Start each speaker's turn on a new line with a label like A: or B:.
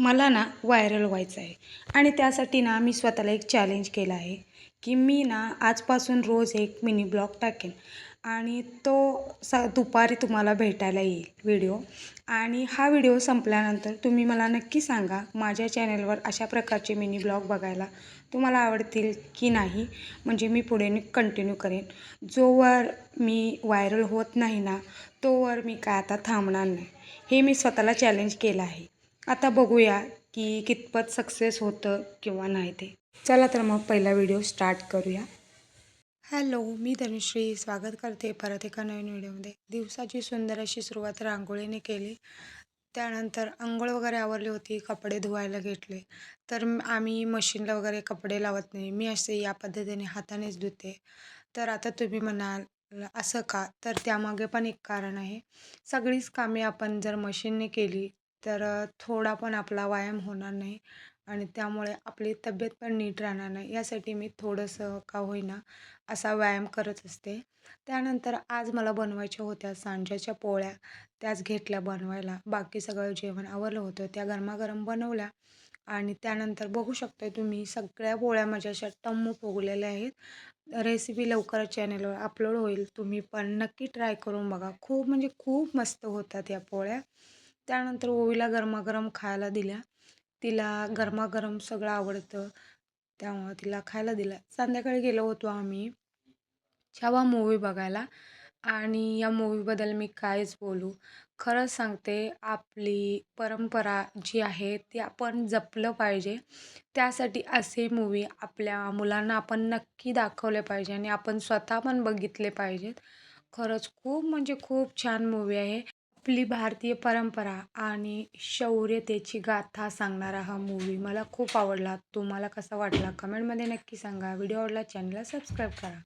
A: मला ना व्हायरल व्हायचं आहे. आणि त्यासाठी ना मी स्वतःला एक चॅलेंज केलं आहे की मी ना आजपासून रोज एक मिनी ब्लॉग टाकेन. आणि तो स दुपारी तुम्हाला भेटायला येईल व्हिडिओ आणि हा व्हिडिओ संपल्यानंतर तुम्ही मला नक्की सांगा माझ्या चॅनलवर अशा प्रकारचे मिनी ब्लॉग बघायला तुम्हाला आवडतील की नाही? म्हणजे मी पुढे कंटिन्यू करेन. जोवर मी व्हायरल होत नाही ना तोवर मी काय आता थांबणार नाही. हे मी स्वतःला चॅलेंज केलं आहे. आता बघूया की कितपत सक्सेस होतं किंवा नाही ते. चला तर मग पहिला व्हिडिओ स्टार्ट करूया. हॅलो मी धनुश्री. स्वागत करते परत एका नवीन व्हिडिओमध्ये दिवसाची सुंदर अशी सुरुवात रांगोळीने केली. त्यानंतर आंघोळ वगैरे आवरली होती कपडे धुवायला घेतले. तर आम्ही मशीनला वगैरे कपडे लावत नाही. मी असे या पद्धतीने हातानेच धुते. तर आता तुम्ही म्हणाल असं का? तर त्यामागे पण एक कारण आहे. सगळीच कामे आपण जर मशीनने केली तर थोडा पण आपला व्यायाम होणार नाही आणि त्यामुळे आपली तब्येत पण नीट राहणार नाही. यासाठी मी थोडंसं का होईना असा व्यायाम करत असते. त्यानंतर आज मला बनवायच्या होत्या सांज्याच्या पोळ्या त्याच घेतल्या बनवायला. बाकी सगळं जेवण आवरलं होतं त्या गरमागरम बनवल्या आणि त्यानंतर बघू शकता तुम्ही सगळ्या पोळ्या माझ्या अशा टम्मू फुगलेल्या आहेत. रेसिपी लवकरच चॅनलवर अपलोड होईल. तुम्ही पण नक्की ट्राय करून बघा. खूप म्हणजे खूप मस्त होतात या पोळ्या. त्यानंतर ओवीला गरमागरम खायला दिल्या. तिला गरमागरम सगळं आवडतं त्यामुळं तिला खायला दिलं. संध्याकाळी गेलो होतो आम्ही छावा मूवी बघायला. आणि या मूवीबद्दल मी कायच बोलू. खरंच सांगते आपली परंपरा जी आहे ती आपण जपलं पाहिजे. त्यासाठी असे मूवी आपल्या मुलांना आपण नक्की दाखवले पाहिजे आणि आपण स्वतः पण बघितले पाहिजेत. खरंच खूप म्हणजे खूप छान मूवी आहे. आपली भारतीय परंपरा आणि शौर्यतेची गाथा सांगणारा हा मूवी मला खूप आवडला. तुम्हाला कसा वाटला? कमेंटमध्ये नक्की सांगा. व्हिडिओ आवडला चॅनलला सबस्क्राईब करा.